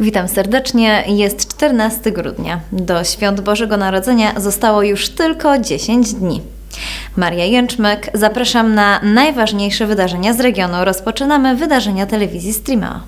Witam serdecznie. Jest 14 grudnia. Do świąt Bożego Narodzenia zostało już tylko 10 dni. Maria Jęczmek, zapraszam na najważniejsze wydarzenia z regionu. Rozpoczynamy wydarzenia telewizji Streama.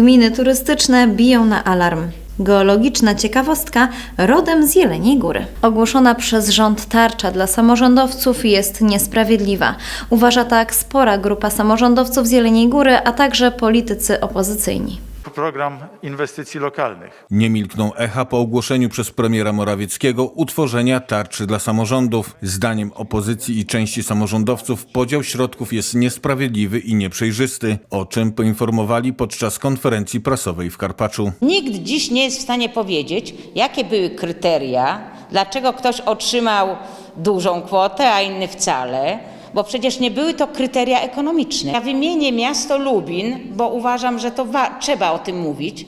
Gminy turystyczne biją na alarm. Geologiczna ciekawostka rodem z Jeleniej Góry. Ogłoszona przez rząd tarcza dla samorządowców jest niesprawiedliwa. Uważa tak spora grupa samorządowców z Jeleniej Góry, a także politycy opozycyjni. Program inwestycji lokalnych. Nie milkną echa po ogłoszeniu przez premiera Morawieckiego utworzenia tarczy dla samorządów. Zdaniem opozycji i części samorządowców podział środków jest niesprawiedliwy i nieprzejrzysty, o czym poinformowali podczas konferencji prasowej w Karpaczu. Nikt dziś nie jest w stanie powiedzieć, jakie były kryteria, dlaczego ktoś otrzymał dużą kwotę, a inny wcale, bo przecież nie były to kryteria ekonomiczne. Ja wymienię miasto Lubin, bo uważam, że to trzeba o tym mówić.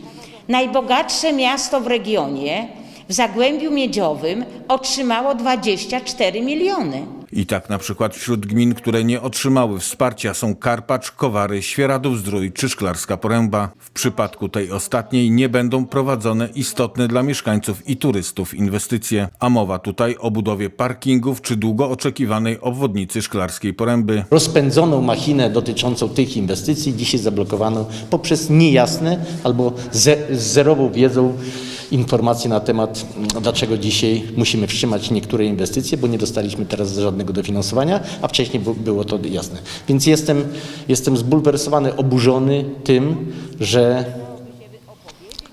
Najbogatsze miasto w regionie, w Zagłębiu Miedziowym, otrzymało 24 miliony. I tak na przykład wśród gmin, które nie otrzymały wsparcia są Karpacz, Kowary, Świeradów-Zdrój czy Szklarska Poręba. W przypadku tej ostatniej nie będą prowadzone istotne dla mieszkańców i turystów inwestycje. A mowa tutaj o budowie parkingów czy długo oczekiwanej obwodnicy Szklarskiej Poręby. Rozpędzoną machinę dotyczącą tych inwestycji dzisiaj zablokowano poprzez niejasne albo ze, zerową wiedzą informacje na temat, dlaczego dzisiaj musimy wstrzymać niektóre inwestycje, bo nie dostaliśmy teraz żadnego dofinansowania, a wcześniej było to jasne. Więc jestem, jestem zbulwersowany, oburzony tym, że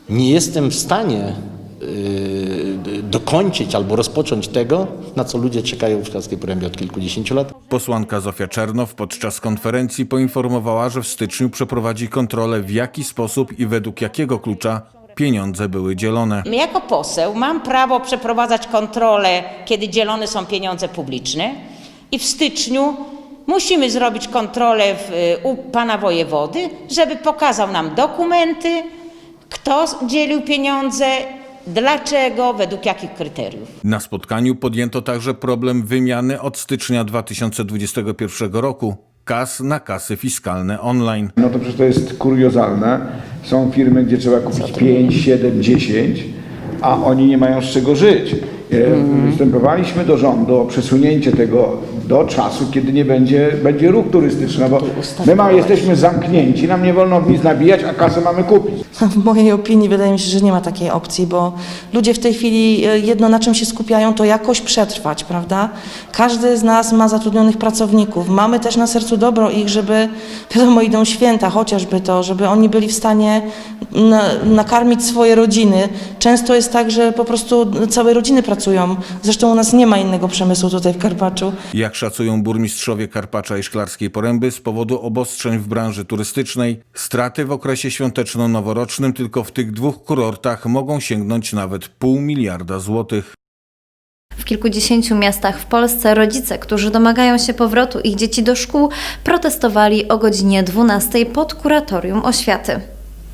nie jestem w stanie yy, dokończyć albo rozpocząć tego, na co ludzie czekają w Szklarskiej Porębie od kilkudziesięciu lat. Posłanka Zofia Czernow podczas konferencji poinformowała, że w styczniu przeprowadzi kontrolę w jaki sposób i według jakiego klucza pieniądze były dzielone. Jako poseł mam prawo przeprowadzać kontrolę, kiedy dzielone są pieniądze publiczne i w styczniu musimy zrobić kontrolę w, u pana wojewody, żeby pokazał nam dokumenty, kto dzielił pieniądze, dlaczego, według jakich kryteriów. Na spotkaniu podjęto także problem wymiany od stycznia 2021 roku kas na kasy fiskalne online. No to przecież to jest kuriozalne. Są firmy, gdzie trzeba kupić 5, 7, 10, a oni nie mają z czego żyć. E, Występowaliśmy do rządu o przesunięcie tego do czasu, kiedy nie będzie, będzie ruch turystyczny, no bo my ma, jesteśmy zamknięci, nam nie wolno nic nabijać, a kasę mamy kupić. W mojej opinii wydaje mi się, że nie ma takiej opcji, bo ludzie w tej chwili e, jedno na czym się skupiają, to jakoś przetrwać, prawda? Każdy z nas ma zatrudnionych pracowników. Mamy też na sercu dobro ich, żeby, wiadomo, idą święta, chociażby to, żeby oni byli w stanie na, nakarmić swoje rodziny. Często jest tak, że po prostu całe rodziny pracują. Zresztą u nas nie ma innego przemysłu tutaj w Karpaczu. Jak szacują burmistrzowie Karpacza i Szklarskiej Poręby z powodu obostrzeń w branży turystycznej, straty w okresie świąteczno-noworocznym tylko w tych dwóch kurortach mogą sięgnąć nawet pół miliarda złotych. W kilkudziesięciu miastach w Polsce rodzice, którzy domagają się powrotu ich dzieci do szkół, protestowali o godzinie 12 pod kuratorium oświaty.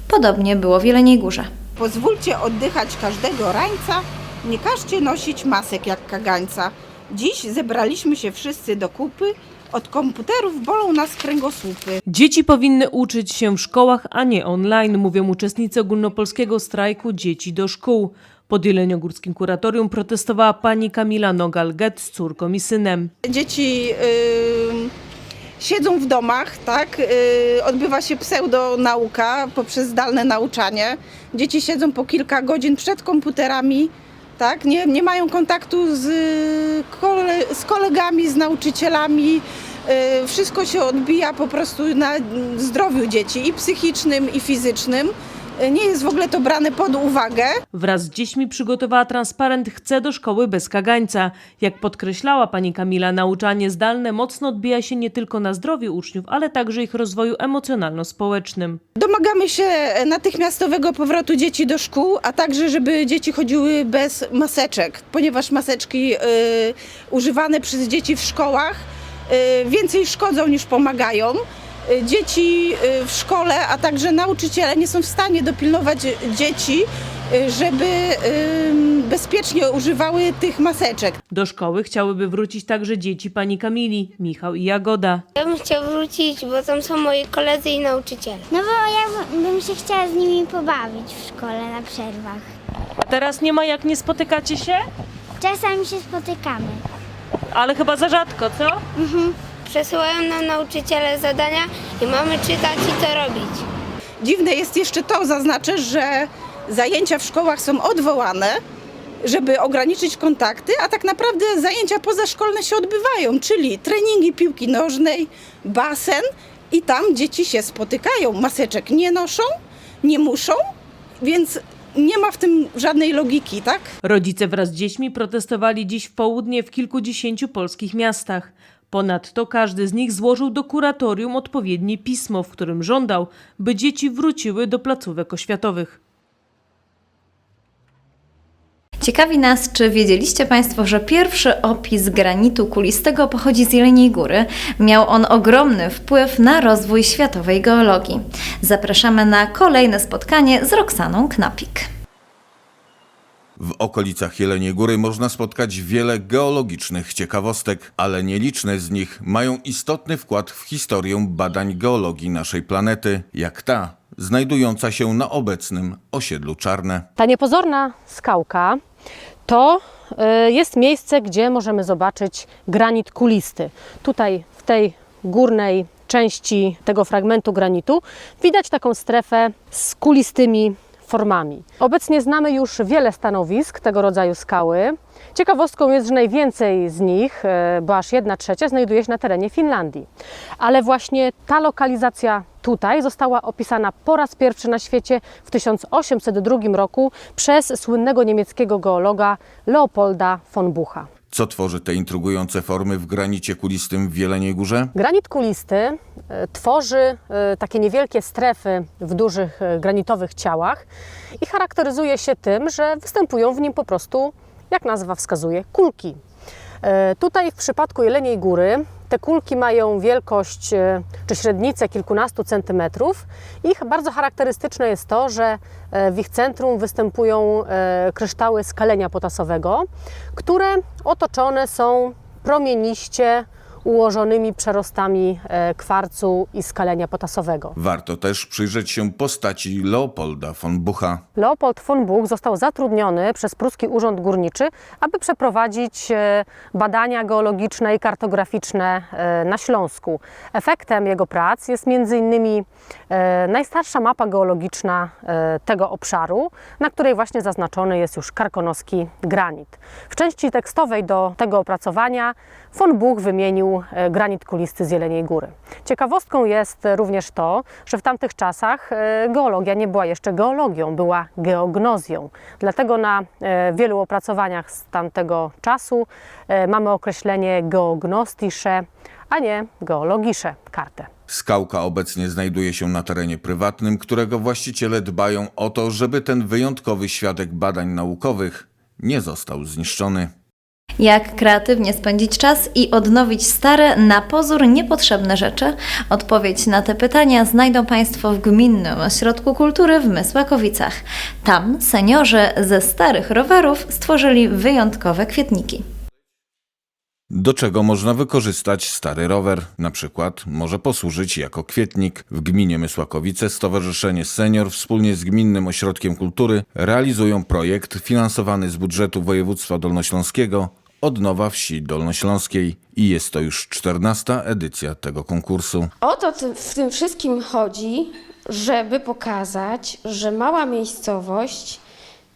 Podobnie było w Jeleniej Górze. Pozwólcie oddychać każdego rańca, nie każcie nosić masek jak kagańca. Dziś zebraliśmy się wszyscy do kupy, od komputerów bolą nas kręgosłupy. Dzieci powinny uczyć się w szkołach, a nie online, mówią uczestnicy ogólnopolskiego strajku Dzieci do szkół. Pod Jeleniogórskim Kuratorium protestowała pani Kamila Nogal-Get z córką i synem. Dzieci yy, siedzą w domach, tak? Yy, odbywa się pseudonauka poprzez zdalne nauczanie. Dzieci siedzą po kilka godzin przed komputerami, tak? Nie, nie mają kontaktu z, kole, z kolegami, z nauczycielami. Yy, Wszystko się odbija po prostu na zdrowiu dzieci i psychicznym, i fizycznym. Yy, Nie jest w ogóle to brane pod uwagę. Wraz z dziećmi przygotowała transparent Chcę do szkoły bez kagańca. Jak podkreślała pani Kamila, nauczanie zdalne mocno odbija się nie tylko na zdrowiu uczniów, ale także ich rozwoju emocjonalno-społecznym. Domagamy się natychmiastowego powrotu dzieci do szkół, a także, żeby dzieci chodziły bez maseczek, ponieważ maseczki y, używane przez dzieci w szkołach y, więcej szkodzą niż pomagają. Y, Dzieci y, w szkole, a także nauczyciele nie są w stanie dopilnować dzieci, y, żeby bezpiecznie używały tych maseczek. Do szkoły chciałyby wrócić także dzieci pani Kamili, Michał i Jagoda. Ja bym chciał wrócić, bo tam są moi koledzy i nauczyciele. No bo ja bym- się chciała z nimi pobawić w szkole na przerwach. Teraz nie ma jak nie spotykacie się? Czasami się spotykamy. Ale chyba za rzadko, co? Przesyłają nam nauczyciele zadania i mamy czytać i to robić. Dziwne jest jeszcze to, zaznaczę, że zajęcia w szkołach są odwołane, żeby ograniczyć kontakty, a tak naprawdę zajęcia pozaszkolne się odbywają, czyli treningi piłki nożnej, basen i tam dzieci się spotykają. Maseczek nie noszą, nie muszą, więc nie ma w tym żadnej logiki, tak? Rodzice wraz z dziećmi protestowali dziś w południe w kilkudziesięciu polskich miastach. Ponadto każdy z nich złożył do kuratorium odpowiednie pismo, w którym żądał, by dzieci wróciły do placówek oświatowych. Ciekawi nas, czy wiedzieliście Państwo, że pierwszy opis granitu kulistego pochodzi z Jeleniej Góry. Miał on ogromny wpływ na rozwój światowej geologii. Zapraszamy na kolejne spotkanie z Roxaną Knapik. W okolicach Jeleniej Góry można spotkać wiele geologicznych ciekawostek, ale nieliczne z nich mają istotny wkład w historię badań geologii naszej planety, jak ta znajdująca się na obecnym osiedlu Czarne. Ta niepozorna skałka to y, jest miejsce, gdzie możemy zobaczyć granit kulisty. Tutaj w tej górnej części tego fragmentu granitu widać taką strefę z kulistymi formami. Obecnie znamy już wiele stanowisk tego rodzaju skały. Ciekawostką jest, że najwięcej z nich, e, bo aż 1 trzecia, znajduje się na terenie Finlandii. Ale właśnie ta lokalizacja tutaj została opisana po raz pierwszy na świecie w 1802 roku przez słynnego niemieckiego geologa Leopolda von Bucha. Co tworzy te intrygujące formy w granicie kulistym w Jeleniej Górze? Granit kulisty tworzy e, takie niewielkie strefy w dużych e, granitowych ciałach i charakteryzuje się tym, że występują w nim po prostu, jak nazwa wskazuje, kulki. E, Tutaj w przypadku Jeleniej Góry te kulki mają wielkość e, czy średnicę kilkunastu centymetrów. Ich bardzo charakterystyczne jest to, że e, w ich centrum występują e, kryształy skalenia potasowego, które otoczone są promieniście ułożonymi przerostami e, kwarcu i skalenia potasowego. Warto też przyjrzeć się postaci Leopolda von Bucha. Leopold von Buch został zatrudniony przez pruski urząd górniczy, aby przeprowadzić e, badania geologiczne i kartograficzne e, na Śląsku. Efektem jego prac jest m.in. najstarsza mapa geologiczna tego obszaru, na której właśnie zaznaczony jest już karkonoski granit. W części tekstowej do tego opracowania von Buch wymienił e, granit kulisty z Jeleniej Góry. Ciekawostką jest również to, że w tamtych czasach e, geologia nie była jeszcze geologią, była geognozją. Dlatego na e, wielu opracowaniach z tamtego czasu mamy określenie geognostische, a nie geologische kartę. Skałka obecnie znajduje się na terenie prywatnym, którego właściciele dbają o to, żeby ten wyjątkowy świadek badań naukowych nie został zniszczony. Jak kreatywnie spędzić czas i odnowić stare, na pozór niepotrzebne rzeczy? Odpowiedź na te pytania znajdą Państwo w Gminnym Ośrodku Kultury w Mysłakowicach. Tam seniorzy ze starych rowerów stworzyli wyjątkowe kwietniki. Do czego można wykorzystać stary rower? Na przykład może posłużyć jako kwietnik. W gminie Mysłakowice Stowarzyszenie Senior wspólnie z Gminnym Ośrodkiem Kultury realizują projekt finansowany z budżetu województwa dolnośląskiego Odnowa wsi dolnośląskiej i jest to już 14 edycja tego konkursu. O to w tym wszystkim chodzi, żeby pokazać, że mała miejscowość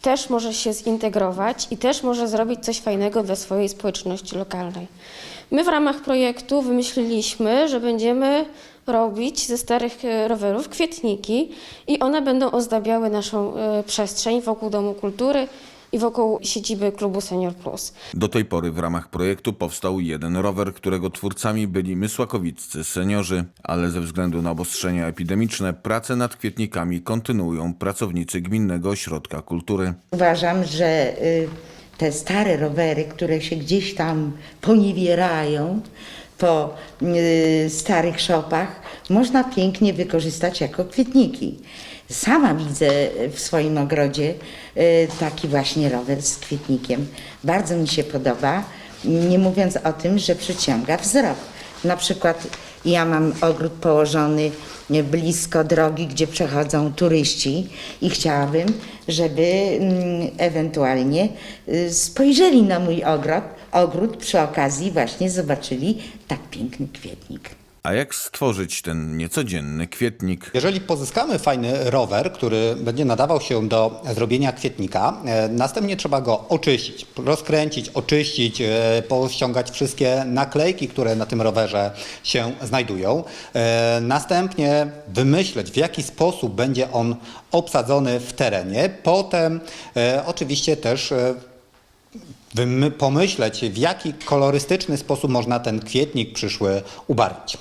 też może się zintegrować i też może zrobić coś fajnego dla swojej społeczności lokalnej. My w ramach projektu wymyśliliśmy, że będziemy robić ze starych e, rowerów kwietniki i one będą ozdabiały naszą e, przestrzeń wokół Domu Kultury i wokół siedziby klubu Senior Plus. Do tej pory w ramach projektu powstał jeden rower, którego twórcami byli mysłakowiccy seniorzy, ale ze względu na obostrzenia epidemiczne prace nad kwietnikami kontynuują pracownicy Gminnego Ośrodka Kultury. Uważam, że y, te stare rowery, które się gdzieś tam poniewierają, po y, starych szopach można pięknie wykorzystać jako kwietniki. Sama widzę w swoim ogrodzie y, taki właśnie rower z kwietnikiem. Bardzo mi się podoba, nie mówiąc o tym, że przyciąga wzrok. Na przykład ja mam ogród położony blisko drogi, gdzie przechodzą turyści i chciałabym, żeby mm, ewentualnie y, spojrzeli na mój ogród, ogród przy okazji właśnie zobaczyli tak piękny kwietnik. A jak stworzyć ten niecodzienny kwietnik? Jeżeli pozyskamy fajny rower, który będzie nadawał się do zrobienia kwietnika, e, następnie trzeba go oczyścić, rozkręcić, oczyścić, e, pościągać wszystkie naklejki, które na tym rowerze się znajdują. E, Następnie wymyśleć, w jaki sposób będzie on obsadzony w terenie. Potem oczywiście też pomyśleć, w jaki kolorystyczny sposób można ten kwietnik przyszły ubarwić.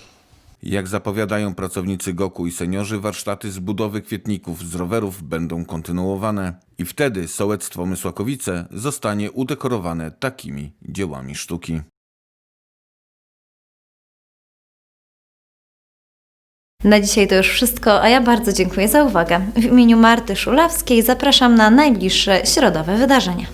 Jak zapowiadają pracownicy GOKU i seniorzy, warsztaty z budowy kwietników z rowerów będą kontynuowane i wtedy sołectwo Mysłakowice zostanie udekorowane takimi dziełami sztuki. Na dzisiaj to już wszystko, a ja bardzo dziękuję za uwagę. W imieniu Marty Szulawskiej zapraszam na najbliższe środowe wydarzenia.